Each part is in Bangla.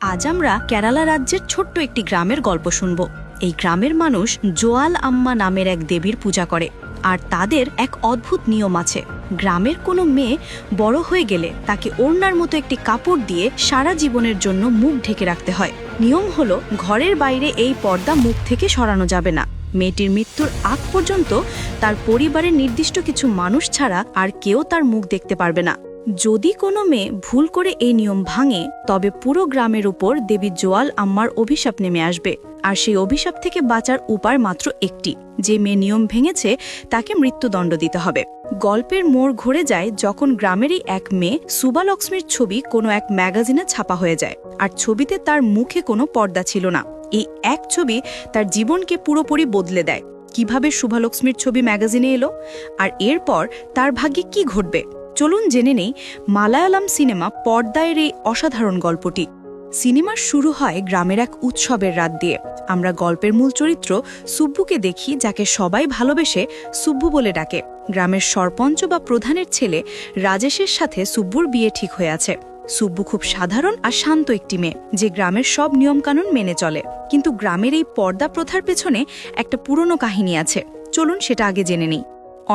আজ আমরা কেরালা রাজ্যের ছোট্ট একটি গ্রামের গল্প শুনব। এই গ্রামের মানুষ জোয়াল আম্মা নামের এক দেবীর পূজা করে, আর তাদের এক অদ্ভুত নিয়ম আছে। গ্রামের কোনো মেয়ে বড় হয়ে গেলে তাকে ওড়নার মতো একটি কাপড় দিয়ে সারা জীবনের জন্য মুখ ঢেকে রাখতে হয়। নিয়ম হলো, ঘরের বাইরে এই পর্দা মুখ থেকে সরানো যাবে না। মেয়েটির মৃত্যুর আগ পর্যন্ত তার পরিবারের নির্দিষ্ট কিছু মানুষ ছাড়া আর কেউ তার মুখ দেখতে পারবে না। যদি কোনো মেয়ে ভুল করে এই নিয়ম ভাঙে, তবে পুরো গ্রামের উপর দেবী জোয়াল আম্মার অভিশাপ নেমে আসবে। আর সেই অভিশাপ থেকে বাঁচার উপায় মাত্র একটি, যে মেয়ে নিয়ম ভেঙেছে, তাকে মৃত্যুদণ্ড দিতে হবে। গল্পের মোড় ঘুরে যায় যখন গ্রামেরই এক মেয়ে সুবা লক্ষ্মীর ছবি কোনো এক ম্যাগাজিনে ছাপা হয়ে যায়, আর ছবিতে তার মুখে কোনো পর্দা ছিল না। এই এক ছবি তার জীবনকে পুরোপুরি বদলে দেয়। কীভাবে শুভালক্ষ্মীর ছবি ম্যাগাজিনে এলো? আর এরপর তার ভাগ্যে কি ঘটবে? চলুন জেনে নেই মালায়ালাম সিনেমা পর্দায়ের এই অসাধারণ গল্পটি। সিনেমার শুরু হয় গ্রামের এক উৎসবের রাত দিয়ে। আমরা গল্পের মূল চরিত্র সুব্বুকে দেখি যাকে সবাই ভালোবেসে সুব্বু বলে ডাকে। গ্রামের সরপঞ্চ বা প্রধানের ছেলে রাজেশের সাথে সুব্বুর বিয়ে ঠিক হয়ে আছে। সুব্বু খুব সাধারণ আর শান্ত একটি মেয়ে, যে গ্রামের সব নিয়মকানুন মেনে চলে। কিন্তু গ্রামের এই পর্দা প্রথার পেছনে একটা পুরনো কাহিনী আছে। চলুন সেটা আগে জেনে নিই।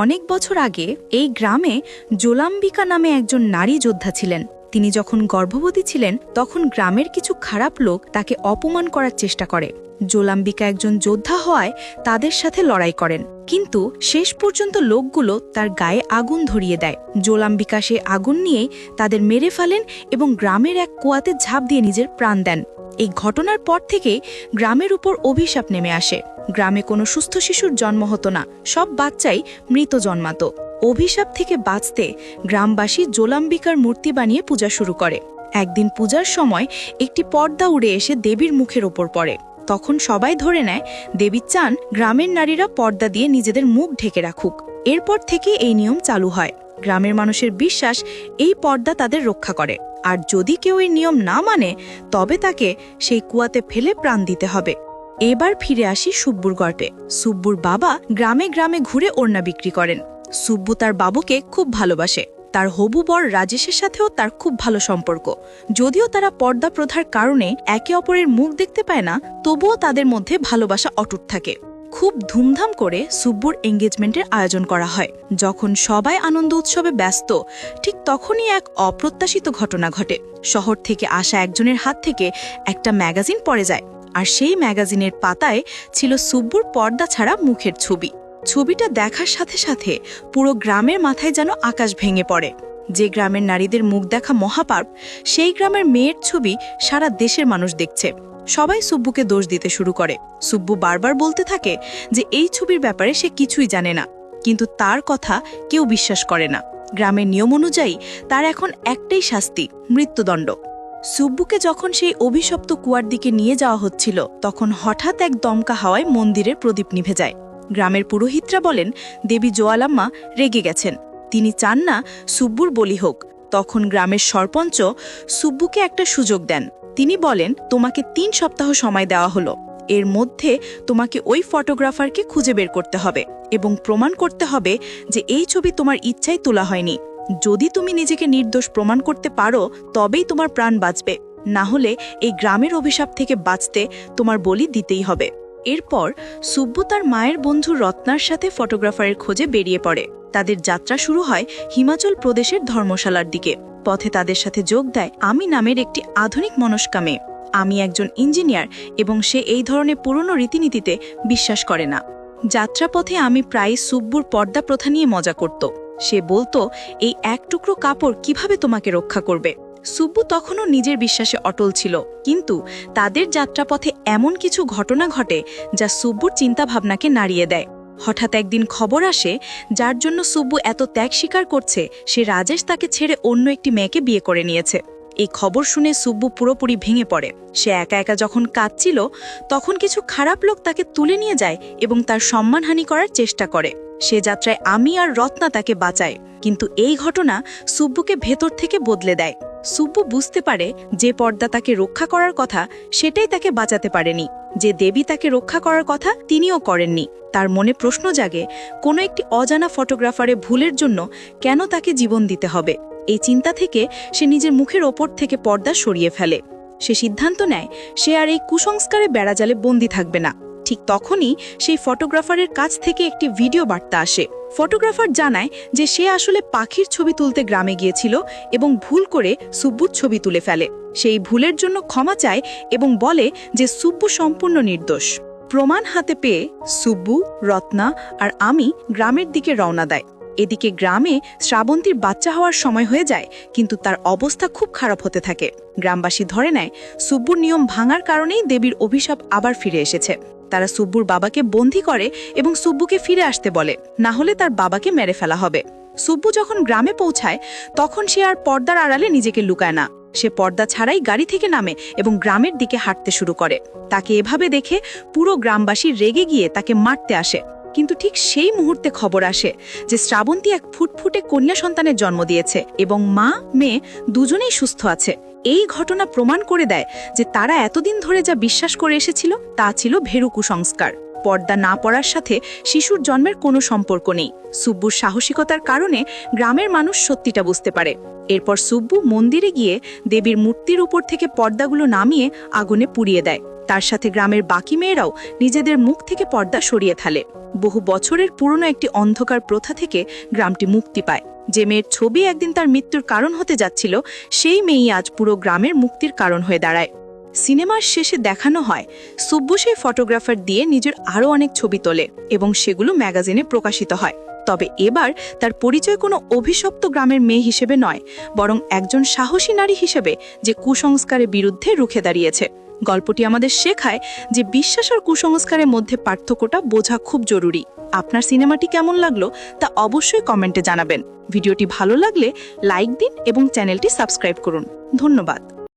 অনেক বছর আগে এই গ্রামে জোলাম্বিকা নামে একজন নারী যোদ্ধা ছিলেন। তিনি যখন গর্ভবতী ছিলেন, তখন গ্রামের কিছু খারাপ লোক তাকে অপমান করার চেষ্টা করে। জোলাম্বিকা একজন যোদ্ধা হওয়ায় তাদের সাথে লড়াই করেন, কিন্তু শেষ পর্যন্ত লোকগুলো তার গায়ে আগুন ধরিয়ে দেয়। জোলাম্বিকা সে আগুন নিয়েই তাদের মেরে ফেলেন এবং গ্রামের এক কুয়াতে ঝাঁপ দিয়ে নিজের প্রাণ দেন। এই ঘটনার পর থেকেই গ্রামের উপর অভিশাপ নেমে আসে। গ্রামে কোনো সুস্থ শিশুর জন্ম হতো না, সব বাচ্চাই মৃত জন্মাত। অভিশাপ থেকে বাঁচতে গ্রামবাসী জোলাম্বিকার মূর্তি বানিয়ে পূজা শুরু করে। একদিন পূজার সময় একটি পর্দা উড়ে এসে দেবীর মুখের ওপর পড়ে। তখন সবাই ধরে নেয়, দেবী চান গ্রামের নারীরা পর্দা দিয়ে নিজেদের মুখ ঢেকে রাখুক। এরপর থেকে এই নিয়ম চালু হয়। গ্রামের মানুষের বিশ্বাস এই পর্দা তাদের রক্ষা করে। আর যদি কেউ এই নিয়ম না মানে তবে তাকে সেই কুয়াতে ফেলে প্রাণ দিতে হবে। এবার ফিরে আসি সুব্বুর গল্পে সুব্বুর বাবা গ্রামে গ্রামে ঘুরে ওড়না বিক্রি করেন। সুব্বু তার বাবুকে খুব ভালোবাসে। তার হবু বর রাজেশের সাথেও তার খুব ভালো সম্পর্ক। যদিও তারা পর্দা প্রথার কারণে একে অপরের মুখ দেখতে পায় না, তবুও তাদের মধ্যে ভালোবাসা অটুট থাকে। খুব ধুমধাম করে সুব্বুর এঙ্গেজমেন্টের আয়োজন করা হয়। যখন সবাই আনন্দ উৎসবে ব্যস্ত, ঠিক তখনই এক অপ্রত্যাশিত ঘটনা ঘটে। শহর থেকে আসা একজনের হাত থেকে একটা ম্যাগাজিন পড়ে যায়। আর সেই ম্যাগাজিনের পাতায় ছিল সুব্বুর পর্দা ছাড়া মুখের ছবি। ছবিটা দেখার সাথে সাথে পুরো গ্রামের মাথায় যেন আকাশ ভেঙে পড়ে। যে গ্রামের নারীদের মুখ দেখা মহাপাপ, সেই গ্রামের মেয়ের ছবি সারা দেশের মানুষ দেখছে। সবাই সুব্বুকে দোষ দিতে শুরু করে। সুব্বু বারবার বলতে থাকে যে এই ছবির ব্যাপারে সে কিছুই জানে না। কিন্তু তার কথা কেউ বিশ্বাস করে না। গ্রামের নিয়ম অনুযায়ী তার এখন একটাই শাস্তি, মৃত্যুদণ্ড। সুব্বুকে যখন সেই অভিশপ্ত কুয়ার দিকে নিয়ে যাওয়া হচ্ছিল, তখন হঠাৎ এক দমকা হাওয়ায় মন্দিরের প্রদীপ নিভে যায়। গ্রামের পুরোহিতরা বলেন, দেবী জোয়ালাম্মা রেগে গেছেন। তিনি চান না সুব্বুর বলি হোক। তখন গ্রামের সরপঞ্চ সুব্বুকে একটা সুযোগ দেন। তিনি বলেন, তোমাকে তিন সপ্তাহ সময় দেওয়া হলো। এর মধ্যে তোমাকে ওই ফটোগ্রাফারকে খুঁজে বের করতে হবে এবং প্রমাণ করতে হবে যে এই ছবি তোমার ইচ্ছায় তোলা হয়নি। যদি তুমি নিজেকে নির্দোষ প্রমাণ করতে পারো, তবেই তোমার প্রাণ বাঁচবে। না হলে এই গ্রামের অভিশাপ থেকে বাঁচতে তোমার বলি দিতেই হবে। এরপর সুব্বু তার মায়ের বন্ধু রত্নার সাথে ফটোগ্রাফারের খোঁজে বেরিয়ে পড়ে। তাদের যাত্রা শুরু হয় হিমাচল প্রদেশের ধর্মশালার দিকে। পথে তাদের সাথে যোগ দেয় আমি নামের একটি আধুনিক মনস্কামে আমি একজন ইঞ্জিনিয়ার এবং সে এই ধরনের পুরনো রীতিনীতিতে বিশ্বাস করে না। যাত্রাপথে আমি প্রায় সুব্বুর পর্দা প্রথা নিয়ে মজা করত। সে বলতো, এই এক টুকরো কাপড় কীভাবে তোমাকে রক্ষা করবে? সুব্বু তখনও নিজের বিশ্বাসে অটল ছিল। কিন্তু তাদের যাত্রাপথে এমন কিছু ঘটনা ঘটে যা সুব্বুর চিন্তাভাবনাকে নাড়িয়ে দেয়। হঠাৎ একদিন খবর আসে, যার জন্য সুব্বু এত ত্যাগ স্বীকার করছে, সে রাজেশ তাকে ছেড়ে অন্য একটি মেয়েকে বিয়ে করে নিয়েছে। এই খবর শুনে সুব্বু পুরোপুরি ভেঙে পড়ে। সে একা একা যখন কাঁদছিল, তখন কিছু খারাপ লোক তাকে তুলে নিয়ে যায় এবং তার সম্মানহানি করার চেষ্টা করে। সে যাত্রায় আমি আর রত্না তাকে বাঁচায় কিন্তু এই ঘটনা সুব্বুকে ভেতর থেকে বদলে দেয়। সুব্বু বুঝতে পারে যে পর্দা তাকে রক্ষা করার কথা, সেটাই তাকে বাঁচাতে পারেনি। যে দেবী তাকে রক্ষা করার কথা, তিনিও করেননি। তার মনে প্রশ্ন জাগে, কোনো একটি অজানা ফটোগ্রাফারে ভুলের জন্য কেন তাকে জীবন দিতে হবে? এই চিন্তা থেকে সে নিজের মুখের ওপর থেকে পর্দা সরিয়ে ফেলে। সে সিদ্ধান্ত নেয়, সে আর এই কুসংস্কারে বেড়াজালে বন্দি থাকবে না। ঠিক তখনই সেই ফটোগ্রাফারের কাছ থেকে একটি ভিডিও বার্তা আসে। ফটোগ্রাফার জানায় যে সে আসলে পাখির ছবি তুলতে গ্রামে গিয়েছিল এবং ভুল করে সুব্বুর ছবি তুলে ফেলে। সেই ভুলের জন্য ক্ষমা চায় এবং বলে যে সুব্বু সম্পূর্ণ নির্দোষ। প্রমাণ হাতে পেয়ে সুব্বু, রত্না আর আমি গ্রামের দিকে রওনা দেয়। এদিকে গ্রামে শ্রাবন্তীর বাচ্চা হওয়ার সময় হয়ে যায়, কিন্তু তার অবস্থা খুব খারাপ হতে থাকে। গ্রামবাসী ধরে নেয়, সুব্বুর নিয়ম ভাঙার কারণেই দেবীর অভিশাপ আবার ফিরে এসেছে। তারা সুব্বুর বাবাকে বন্দি করে এবং সুব্বুকে ফিরে আসতে বলে। না হলে তার বাবাকে মেরে ফেলা হবে। সুব্বু যখন গ্রামে পৌঁছায়, তখন সে আর পর্দার আড়ালে নিজেকে লুকায় না। সে পর্দা ছাড়াই গাড়ি থেকে নামে এবং গ্রামের দিকে হাঁটতে শুরু করে। তাকে এভাবে দেখে পুরো গ্রামবাসী রেগে গিয়ে তাকে মারতে আসে। কিন্তু ঠিক সেই মুহূর্তে খবর আসে যে শ্রাবন্তী এক ফুটফুটে কন্যা সন্তানের জন্ম দিয়েছে এবং মা, মেয়ে দুজনেই সুস্থ আছে। এই ঘটনা প্রমাণ করে দেয় যে তারা এতদিন ধরে যা বিশ্বাস করে এসেছিল, তা ছিল ভেরু কুসংস্কার। পর্দা না পড়ার সাথে শিশুর জন্মের কোনো সম্পর্ক নেই। সুব্বুর সাহসিকতার কারণে গ্রামের মানুষ সত্যিটা বুঝতে পারে। এরপর সুব্বু মন্দিরে গিয়ে দেবীর মূর্তির উপর থেকে পর্দাগুলো নামিয়ে আগুনে পুড়িয়ে দেয়। তার সাথে গ্রামের বাকি মেয়েরাও নিজেদের মুখ থেকে পর্দা সরিয়ে থালে বহু বছরের পুরনো একটি অন্ধকার প্রথা থেকে গ্রামটি মুক্তি পায়। যে মেয়ের ছবি একদিন তার মৃত্যুর কারণ হতে যাচ্ছিল, সেই মেয়েই আজ পুরো গ্রামের মুক্তির কারণ হয়ে দাঁড়ায়। সিনেমার শেষে দেখানো হয়, সুব্বু সেই ফটোগ্রাফার দিয়ে নিজের আরও অনেক ছবি তোলে এবং সেগুলো ম্যাগাজিনে প্রকাশিত হয়। তবে এবার তার পরিচয় কোনো অভিশপ্ত গ্রামের মেয়ে হিসেবে নয়, বরং একজন সাহসী নারী হিসেবে যে কুসংস্কারের বিরুদ্ধে রুখে দাঁড়িয়েছে। গল্পটি আমাদের শেখায় যে বিশ্বাস আর কুসংস্কারের মধ্যে পার্থক্যটা বোঝা খুব জরুরি। আপনার সিনেমাটি কেমন লাগল তা অবশ্যই কমেন্টে জানাবেন। ভিডিওটি ভালো লাগলে লাইক দিন এবং চ্যানেলটি সাবস্ক্রাইব করুন। ধন্যবাদ।